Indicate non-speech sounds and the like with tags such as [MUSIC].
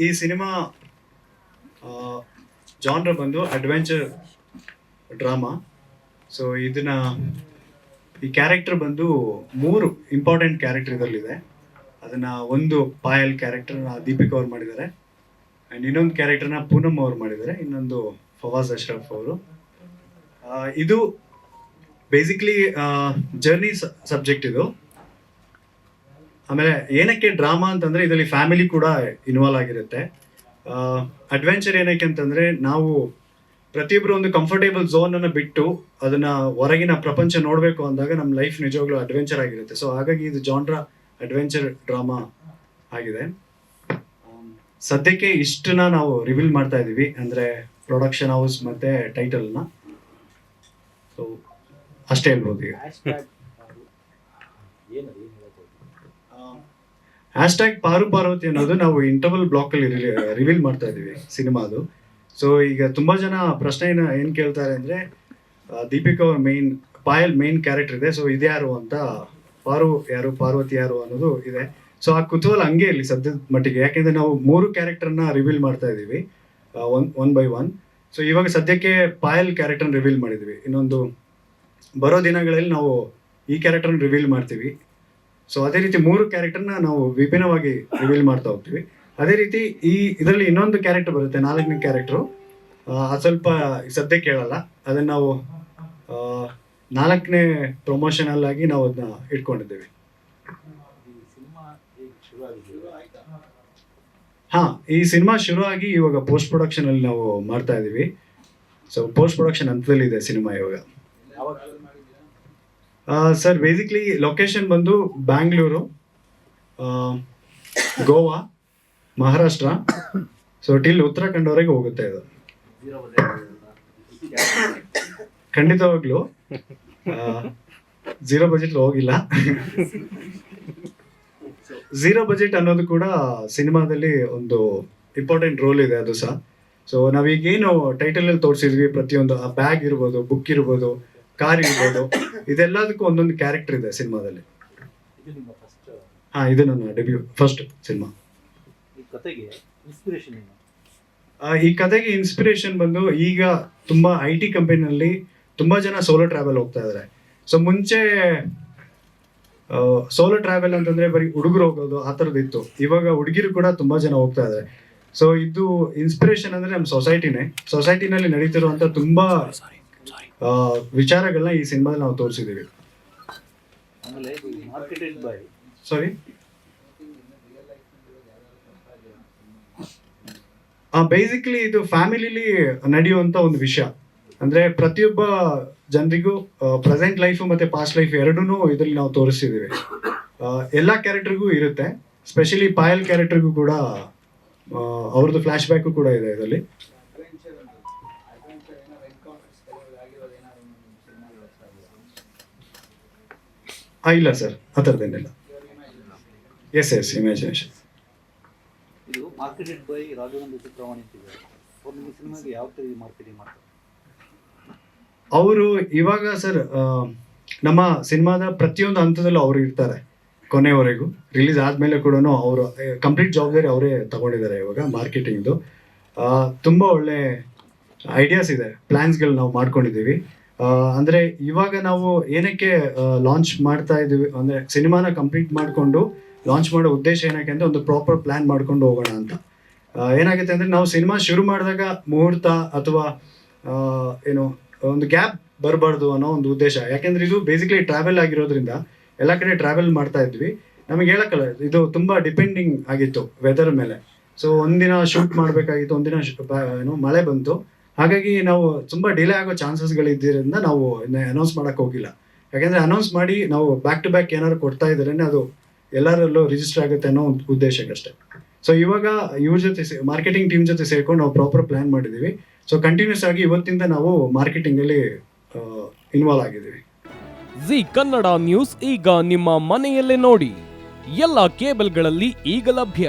ಈ cinema genre ಬಂದು adventure drama so ಇದನ್ನ ಈ ಕ್ಯಾರೆಕ್ಟರ್ ಬಂದು ಮೂರು ಇಂಪಾರ್ಟೆಂಟ್ ಕ್ಯಾರೆಕ್ಟರ್ ಇದರಲ್ಲಿದೆ. ಅದನ್ನ ಒಂದು ಪಾಯಲ್ ಕ್ಯಾರೆಕ್ಟರ್ನ ದೀಪಿಕಾ ಅವ್ರು ಮಾಡಿದ್ದಾರೆ. ಆ್ಯಂಡ್ ಇನ್ನೊಂದು ಕ್ಯಾರೆಕ್ಟರ್ನ ಪೂನಮ್ ಅವ್ರು ಮಾಡಿದ್ದಾರೆ. ಇನ್ನೊಂದು ಫವಾಜ್ ಅಶ್ರಫ್ ಅವರು. ಇದು ಬೇಸಿಕ್ಲಿ ಜರ್ನಿ ಸಬ್ಜೆಕ್ಟ್ ಇದು. ಆಮೇಲೆ ಏನಕ್ಕೆ ಡ್ರಾಮಾ ಅಂತಂದ್ರೆ ಇದರಲ್ಲಿ ಫ್ಯಾಮಿಲಿ ಕೂಡ ಇನ್ವಾಲ್ವ್ ಆಗಿರುತ್ತೆ. ಅಡ್ವೆಂಚರ್ ಏನಕ್ಕೆ ಅಂತಂದ್ರೆ ನಾವು ಪ್ರತಿಯೊಬ್ಬರು ಒಂದು ಕಂಫರ್ಟೇಬಲ್ ಝೋನ್ ಅನ್ನು ಬಿಟ್ಟು ಅದನ್ನ ಹೊರಗಿನ ಪ್ರಪಂಚ ನೋಡಬೇಕು ಅಂದಾಗ ನಮ್ಮ ಲೈಫ್ ನಿಜವಾಗ್ಲೂ ಅಡ್ವೆಂಚರ್ ಆಗಿರುತ್ತೆ. ಸೊ ಹಾಗಾಗಿ ಇದು ಜಾನ್ರ ಅಡ್ವೆಂಚರ್ ಡ್ರಾಮಾ ಆಗಿದೆ. ಸದ್ಯಕ್ಕೆ ಇಷ್ಟನ್ನ ನಾವು ರಿವೀಲ್ ಮಾಡ್ತಾ ಇದೀವಿ. ಅಂದ್ರೆ ಪ್ರೊಡಕ್ಷನ್ ಹೌಸ್ ಮತ್ತೆ ಟೈಟಲ್ನ ಸೊ ಅಷ್ಟೇ ಹೇಳ್ಬೋದು ಈಗ. [LAUGHS] ಹ್ಯಾಶ್ ಟ್ಯಾಗ್ ಪಾರು ಪಾರ್ವತಿ ಅನ್ನೋದು ನಾವು ಇಂಟರ್ವಲ್ ಬ್ಲಾಕ್ ಅಲ್ಲಿ ರಿವೀಲ್ ಮಾಡ್ತಾ ಇದೀವಿ ಸಿನಿಮಾದು. ಸೊ ಈಗ ತುಂಬಾ ಜನ ಪ್ರಶ್ನೆ ಏನ್ ಕೇಳ್ತಾರೆ ಅಂದ್ರೆ ದೀಪಿಕಾ ಅವ್ರ ಮೇನ್ ಪಾಯಲ್ ಮೇನ್ ಕ್ಯಾರೆಕ್ಟರ್ ಇದೆ. ಸೊ ಇದ್ಯಾರು ಅಂತ ಪಾರು ಯಾರು, ಪಾರ್ವತಿ ಯಾರು ಅನ್ನೋದು ಇದೆ. ಸೊ ಆ ಕುತೂಹಲ ಹಂಗೆ ಇಲ್ಲಿ ಸದ್ಯದ ಮಟ್ಟಿಗೆ. ಯಾಕೆಂದ್ರೆ ನಾವು ಮೂರು ಕ್ಯಾರೆಕ್ಟರ್ನ ರಿವೀಲ್ ಮಾಡ್ತಾ ಇದೀವಿ one one by one so ಇವಾಗ ಸದ್ಯಕ್ಕೆ ಪಾಯಲ್ ಕ್ಯಾರೆಕ್ಟರ್ನ ರಿವೀಲ್ ಮಾಡಿದ್ವಿ. ಇನ್ನೊಂದು, ಬರೋ ದಿನಗಳಲ್ಲಿ ನಾವು ಈ ಕ್ಯಾರೆಕ್ಟರ್ನ ರಿವೀಲ್ ಮಾಡ್ತೀವಿ. ಸೊ ಅದೇ ರೀತಿ ಮೂರು ಕ್ಯಾರೆಕ್ಟರ್ನ ನಾವು ವಿಭಿನ್ನವಾಗಿ ರಿವೀಲ್ ಮಾಡ್ತಾ ಹೋಗ್ತೀವಿ. ಅದೇ ರೀತಿ ಈ ಇದರಲ್ಲಿ ಇನ್ನೊಂದು ಕ್ಯಾರೆಕ್ಟರ್ ಬರುತ್ತೆ, ನಾಲ್ಕನೇ ಕ್ಯಾರೆಕ್ಟ್ರು ಅದು ಸ್ವಲ್ಪ ಸದ್ಯ ಕೇಳಲ್ಲ. ಅದನ್ನ ನಾವು ನಾಲ್ಕನೇ ಪ್ರಮೋಷನಲ್ ಆಗಿ ನಾವು ಅದನ್ನ ಇಟ್ಕೊಂಡಿದ್ದೇವೆ. ಹಾ, ಈ ಸಿನಿಮಾ ಶುರು ಆಗಿ ಇವಾಗ ಪೋಸ್ಟ್ ಪ್ರೊಡಕ್ಷನ್ ಅಲ್ಲಿ ನಾವು ಮಾಡ್ತಾ ಇದೀವಿ. ಸೊ ಪೋಸ್ಟ್ ಪ್ರೊಡಕ್ಷನ್ ಹಂತದಲ್ಲಿ ಇದೆ ಸಿನಿಮಾ ಇವಾಗ. ಸರ್ ಬೇಸಿಕ್ಲಿ ಲೊಕೇಶನ್ ಬಂದು ಬ್ಯಾಂಗ್ಳೂರು ಗೋವಾ ಮಹಾರಾಷ್ಟ್ರ ಸೊ ಟಿಲ್ ಉತ್ತರಾಖಂಡವರೆಗೆ ಹೋಗುತ್ತೆ ಇದು ಖಂಡಿತವಾಗ್ಲೂ ಝೀರೋ ಬಜೆಟ್ ಹೋಗಿಲ್ಲ. ಝೀರೋ ಬಜೆಟ್ ಅನ್ನೋದು ಕೂಡ ಸಿನಿಮಾದಲ್ಲಿ ಒಂದು ಇಂಪಾರ್ಟೆಂಟ್ ರೋಲ್ ಇದೆ ಅದು ಸಹ. ಸೊ ನಾವೀಗೇನು ಟೈಟಲ್ ಅಲ್ಲಿ ತೋರಿಸಿದ್ವಿ ಪ್ರತಿಯೊಂದು, ಆ ಬ್ಯಾಗ್ ಇರ್ಬೋದು ಬುಕ್ ಇರ್ಬೋದು ಕಾರ್ ಇರ್ಬೋದು. ಇದೆಲ್ಲದಕ್ಕೂ ಒಂದೊಂದು ಕ್ಯಾರೆಕ್ಟರ್ ಇದೆ ಸಿನಿಮಾದಲ್ಲಿ. ಹಾ ಇದು ನನ್ನ ಡೆಬ್ಯೂ ಫಸ್ಟ್ ಸಿನಿಮಾ. ಈ ಕತೆಗೆ ಇನ್ಸ್ಪಿರೇಷನ್ ಬಂದು ಈಗ ತುಂಬಾ ಐ ಟಿ ಕಂಪನಿನಲ್ಲಿ ತುಂಬಾ ಜನ ಸೋಲೋ ಟ್ರಾವೆಲ್ ಹೋಗ್ತಾ ಇದಾರೆ. ಸೊ ಮುಂಚೆ ಸೋಲೋ ಟ್ರಾವೆಲ್ ಅಂತಂದ್ರೆ ಬರೀ ಹುಡುಗರು ಹೋಗೋದು ಆ ಥರದ್ದು ಇತ್ತು. ಇವಾಗ ಹುಡುಗಿರು ಕೂಡ ತುಂಬಾ ಜನ ಹೋಗ್ತಾ ಇದಾರೆ. ಸೊ ಇದು ಇನ್ಸ್ಪಿರೇಷನ್ ಅಂದ್ರೆ ನಮ್ಮ ಸೊಸೈಟಿನೇ ಸೊಸೈಟಿನಲ್ಲಿ ನಡೀತಿರುವಂತ ತುಂಬಾ ವಿಚಾರಗಳನ್ನ ಈ ಸಿನಿಮಾದಲ್ಲಿ ನಾವು ಬೈ ಸಾರಿ ಬೇಸಿಕ್ಲಿ ಇದು ಫ್ಯಾಮಿಲಿಲಿ ನಡೆಯುವಂತ ಒಂದು ವಿಷಯ. ಅಂದ್ರೆ ಪ್ರತಿಯೊಬ್ಬ ಜನರಿಗೂ ಪ್ರೆಸೆಂಟ್ ಲೈಫ್ ಮತ್ತೆ ಪಾಸ್ಟ್ ಲೈಫ್ ಎರಡೂ ಇದರಲ್ಲಿ ನಾವು ತೋರಿಸಿದ್ದೀವಿ. ಎಲ್ಲ ಕ್ಯಾರೆಕ್ಟರ್ಗೂ ಇರುತ್ತೆ. ಸ್ಪೆಷಲಿ ಪಾಯಲ್ ಕ್ಯಾರೆಕ್ಟರ್ಗೂ ಕೂಡ ಅವ್ರದ್ದು ಫ್ಲಾಶ್ ಬ್ಯಾಕು ಕೂಡ ಇದೆ ಇದರಲ್ಲಿ. ಇಲ್ಲ ಸರ್ ಆ ಥರದ್ದೇನಿಲ್ಲ ಎಸ್ ಎಸ್ ಇಮ್ಯಾಜಿನೇಷನ್ ಇದು ಮಾರ್ಕೆಟೆಡ್ ಬೈ ರಾಘವೇಂದ್ರ ಚಿತ್ರವಾಣಿ ಅಂತಿದೆ ಅವ್ರು ನಿಮ್ಮ ಸಿನಿಮಾಗೆ ಯಾವ ಥರ ಮಾರ್ಕೆಟಿಂಗ್ ಮಾಡ್ತಾರೆ? ಅವರು ಇವಾಗ ಸರ್ ನಮ್ಮ ಸಿನಿಮಾದ ಪ್ರತಿಯೊಂದು ಹಂತದಲ್ಲೂ ಅವರು ಇರ್ತಾರೆ ಕೊನೆವರೆಗೂ. ರಿಲೀಸ್ ಆದ್ಮೇಲೆ ಕೂಡ ಅವರು ಕಂಪ್ಲೀಟ್ ಜವಾಬ್ದಾರಿ ಅವರೇ ತಗೊಂಡಿದ್ದಾರೆ ಇವಾಗ ಮಾರ್ಕೆಟಿಂಗ್ದು ತುಂಬ ಒಳ್ಳೆ ಐಡಿಯಾಸ್ ಇದೆ ಪ್ಲಾನ್ಸ್ಗಳು ನಾವು ಮಾಡ್ಕೊಂಡಿದ್ದೀವಿ. ಅಂದ್ರೆ ಇವಾಗ ನಾವು ಏನಕ್ಕೆ ಲಾಂಚ್ ಮಾಡ್ತಾ ಇದೀವಿ ಅಂದ್ರೆ ಸಿನಿಮಾನ ಕಂಪ್ಲೀಟ್ ಮಾಡಿಕೊಂಡು ಲಾಂಚ್ ಮಾಡೋ ಉದ್ದೇಶ ಏನಕ್ಕೆ ಅಂದ್ರೆ ಒಂದು ಪ್ರಾಪರ್ ಪ್ಲಾನ್ ಮಾಡ್ಕೊಂಡು ಹೋಗೋಣ ಅಂತ. ಏನಾಗುತ್ತೆ ಅಂದ್ರೆ ನಾವು ಸಿನಿಮಾ ಶುರು ಮಾಡಿದಾಗ ಮುಹೂರ್ತ ಅಥವಾ ಏನು, ಒಂದು ಗ್ಯಾಪ್ ಬರಬಾರ್ದು ಅನ್ನೋ ಒಂದು ಉದ್ದೇಶ. ಯಾಕೆಂದ್ರೆ ಇದು ಬೇಸಿಕಲಿ ಟ್ರಾವೆಲ್ ಆಗಿರೋದ್ರಿಂದ ಎಲ್ಲ ಕಡೆ ಟ್ರಾವೆಲ್ ಮಾಡ್ತಾ ಇದ್ವಿ. ನಮಗೆ ಹೇಳಕ್ಕಲ್ಲ, ಇದು ತುಂಬಾ ಡಿಪೆಂಡಿಂಗ್ ಆಗಿತ್ತು ವೆದರ್ ಮೇಲೆ. ಸೊ ಒಂದಿನ ಶೂಟ್ ಮಾಡಬೇಕಾಗಿತ್ತು, ಒಂದಿನ ಏನು, ಮಳೆ ಬಂತು. ಹಾಗಾಗಿ ನಾವು ತುಂಬಾ ಡಿಲೇ ಆಗೋ ಚಾನ್ಸಸ್ಗಳಿದ್ದರಿಂದ ನಾವು ಅನೌನ್ಸ್ ಮಾಡಕ್ ಹೋಗಿಲ್ಲ. ಯಾಕೆಂದರೆ ಅನೌನ್ಸ್ ಮಾಡಿ ನಾವು ಬ್ಯಾಕ್ ಟು ಬ್ಯಾಕ್ ಏನಾದ್ರು ಕೊಡ್ತಾ ಇದ್ರೆ ಅದು ಎಲ್ಲರಲ್ಲೂ ರಿಜಿಸ್ಟರ್ ಆಗುತ್ತೆ ಅನ್ನೋ ಒಂದು ಉದ್ದೇಶಕ್ಕಷ್ಟೇ. ಸೊ ಇವಾಗ ಇವ್ರ ಜೊತೆ ಮಾರ್ಕೆಟಿಂಗ್ ಟೀಮ್ ಜೊತೆ ಸೇರ್ಕೊಂಡು ನಾವು ಪ್ರಾಪರ್ ಪ್ಲಾನ್ ಮಾಡಿದೀವಿ ಸೊ ಕಂಟಿನ್ಯೂಸ್ ಆಗಿ ಇವತ್ತಿಂದ ನಾವು ಮಾರ್ಕೆಟಿಂಗ್ ಅಲ್ಲಿ ಇನ್ವಾಲ್ವ್ ಆಗಿದ್ದೀವಿ. ಜಿ ಕನ್ನಡ ನ್ಯೂಸ್ ಈಗ ನಿಮ್ಮ ಮನೆಯಲ್ಲೇ ನೋಡಿ. ಎಲ್ಲ ಕೇಬಲ್ಗಳಲ್ಲಿ ಈಗ ಲಭ್ಯ.